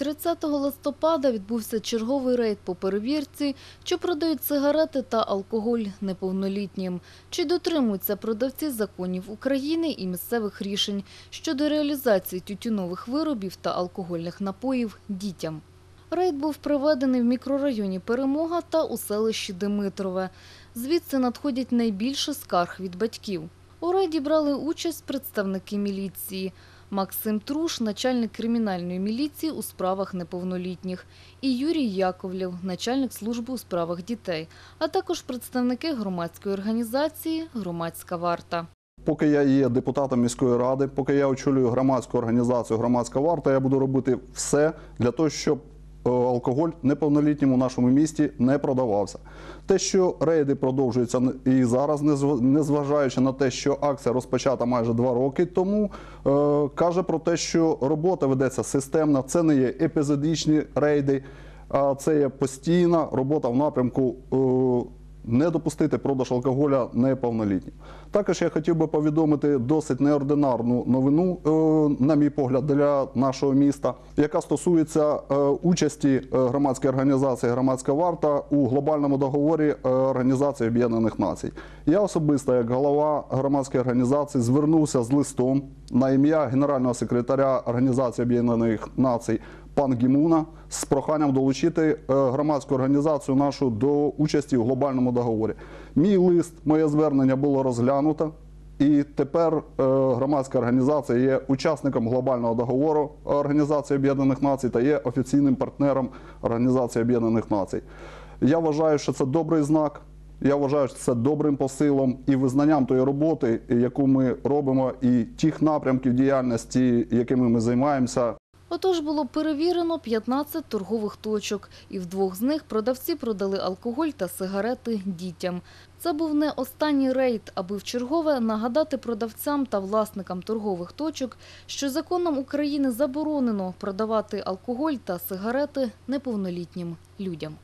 30 листопада відбувся черговий рейд по перевірці, чи продають сигарети та алкоголь неповнолітнім, чи дотримуються продавці законів України і місцевих рішень щодо реалізації тютюнових виробів та алкогольних напоїв дітям. Рейд був проведений в мікрорайоні Перемога та у селищі Димитрове. Звідси надходять найбільше скарг від батьків. У рейді брали участь представники міліції. Максим Труш, начальник кримінальної міліції у справах неповнолітніх, і Юрій Яковлєв, начальник служби у справах дітей, а також представники громадської організації «Громадська варта». Поки я є депутатом міської ради, поки я очолюю громадську організацію Громадська варта, я буду робити все для того, щоб алкоголь неповнолітнім у нашому місті не продавався. Те, що рейди продовжуються і зараз, незв- незважаючи на те, що акція розпочата майже два роки тому, е, каже про те, що робота ведеться системна. Це не є епізодичні рейди, а це є постійна робота в напрямку. Не допустити продаж алкоголя неповнолітнім. Також я хотів би повідомити досить неординарну новину, е, на мій погляд, для нашого міста, яка стосується е, участі е, громадської організації Громадська варта у глобальному договорі Організації Об'єднаних Націй. Я особисто, як голова громадської організації, звернувся з листом на ім'я генерального секретаря Організації Об'єднаних Націй пан Гімуна з проханням долучити е, громадську організацію нашу до участі у глобальному договорі. Мій лист, моє звернення було розглянуто. І тепер е, громадська організація є учасником глобального договору Організації Об'єднаних Націй та є офіційним партнером Організації Об'єднаних Націй. Я вважаю, що це добрий знак. Я вважаю, що це добрим посилом і визнанням тої роботи, яку ми робимо, і тих напрямків діяльності, якими ми займаємося, Отож було перевірено 15 торгових точок, і в двох з них продавці продали алкоголь та сигарети дітям. Це був не останній рейд, аби вчергове нагадати продавцям та власникам торгових точок, що законом України заборонено продавати алкоголь та сигарети неповнолітнім людям.